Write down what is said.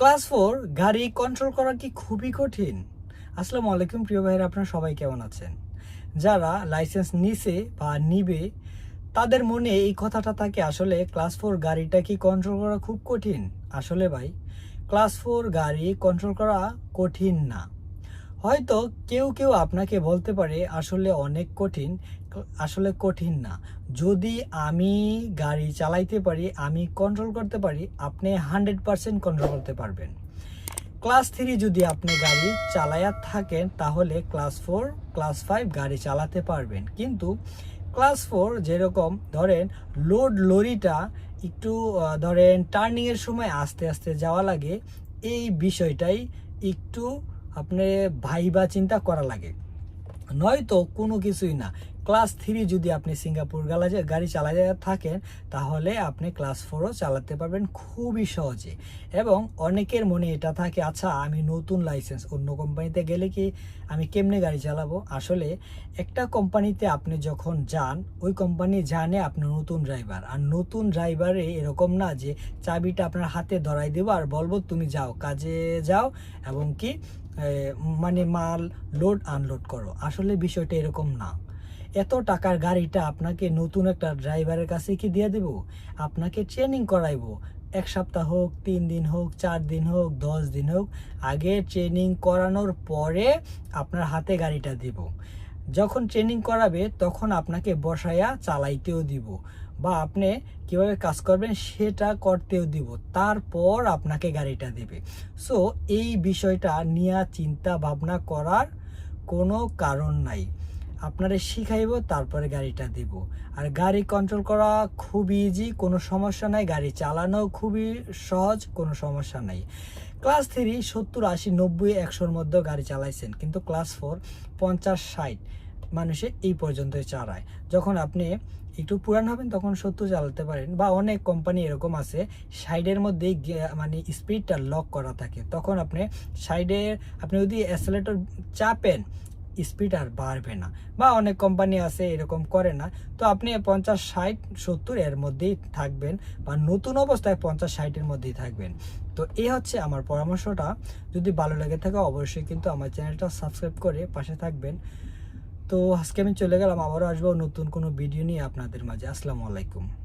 Class four, গাড়ি control করা কি খুবই কঠিন? আসসালামু আলাইকুম, প্রিয় ভাইয়ের, আপনারা সবাই কেমন আছেন? যারা লাইসেন্স নিছে বা নিবে, তাদের মনে এই কথাটা থাকে, আসলে ক্লাস ফোর গাড়িটা কি কন্ট্রোল করা খুব কঠিন? আসলে ভাই, ক্লাস ফোর গাড়ি কন্ট্রোল করা কঠিন না। হয়তো কেউ কেউ আপনাকে বলতে পারে, আসলে অনেক কঠিন। আসলে কঠিন না। যদি আমি গাড়ি চালাইতে পারি, আমি কন্ট্রোল করতে পারি, আপনি হান্ড্রেড পারসেন্ট কন্ট্রোল করতে পারবেন। ক্লাস থ্রি যদি আপনি গাড়ি চালায়া থাকেন, তাহলে ক্লাস ফোর ক্লাস ফাইভ গাড়ি চালাতে পারবেন। কিন্তু ক্লাস ফোর যেরকম, ধরেন লোড লরিটা একটু ধরেন টার্নিংয়ের সময় আস্তে আস্তে যাওয়া লাগে, এই বিষয়টাই একটু আপনি ভাইবা চিন্তা করা লাগে। নয়তো কোনো কিছুই না। ক্লাস থ্রি যদি আপনি সিঙ্গাপুর গালা গাড়ি চালাতে থাকেন, তাহলে আপনি ক্লাস ফোরও চালাতে পারবেন খুবই সহজে। এবং অনেকের মনে এটা থাকে আচ্ছা আমি নতুন লাইসেন্স, অন্য কোম্পানিতে গেলে কি আমি কেমনে গাড়ি চালাবো? আসলে একটা কোম্পানিতে আপনি যখন যান, ওই কোম্পানি জানে আপনি নতুন ড্রাইভার। আর নতুন ড্রাইভারে এরকম না যে চাবিটা আপনার হাতে ধরাই দেবো আর বলব, তুমি যাও, কাজে যাও এবং কি মানে মাল লোড আনলোড করো। আসলে বিষয়টা এরকম না। এত টাকার গাড়িটা আপনাকে নতুন একটা ড্রাইভারের কাছে কি দিয়ে দেব? আপনাকে ট্রেনিং করাইব। এক সপ্তাহ হোক, তিন দিন হোক, চার দিন হোক, দশ দিন হোক, আগে ট্রেনিং করানোর পরে আপনার হাতে গাড়িটা দিব। যখন ট্রেনিং করাবে, তখন আপনাকে বসায়া চালাইতেও দিব। বা আপনি কীভাবে কাজ করবেন, সেটা করতেও দিব। তারপর আপনাকে গাড়িটা দেবে। সো এই বিষয়টা নিয়ে চিন্তা ভাবনা করার কোনো কারণ নাই। আপনারে শিখাইব, তারপরে গাড়িটা দিব। আর গাড়ি কন্ট্রোল করা খুবই ইজি কোনো সমস্যা নাই। গাড়ি চালানো খুবই সহজ, কোনো সমস্যা নাই। ক্লাস থ্রি সত্তর, আশি, নব্বই, একশোর মধ্যে গাড়ি চালাইছেন, কিন্তু ক্লাস ফোর পঞ্চাশ, ষাট মানুষে এই পর্যন্ত চালায়। যখন আপনি একটু পুরান হবেন, তখন সত্তর চালাতে পারেন বা অনেক কোম্পানি এরকম আছে সাইডের মধ্যে মানে স্পিডটা লক করা থাকে। তখন আপনি সাইডে আপনি যদি অ্যাসেলেটর চাপেন স্পিড আর বাড়বে না বা অনেক কোম্পানি আছে এরকম করে না। তো আপনি পঞ্চাশ, ষাট, সত্তর এর মধ্যেই থাকবেন বা নতুন অবস্থায় পঞ্চাশ ষাটের মধ্যেই থাকবেন। তো এই হচ্ছে আমার পরামর্শটা। যদি ভালো লেগে থাকে অবশ্যই কিন্তু আমার চ্যানেলটা সাবস্ক্রাইব করে পাশে থাকবেন। তো আজকে আমি চলে গেলাম, আবারও আসব নতুন কোনো ভিডিও নিয়ে আপনাদের মাঝে। আসসালামু আলাইকুম।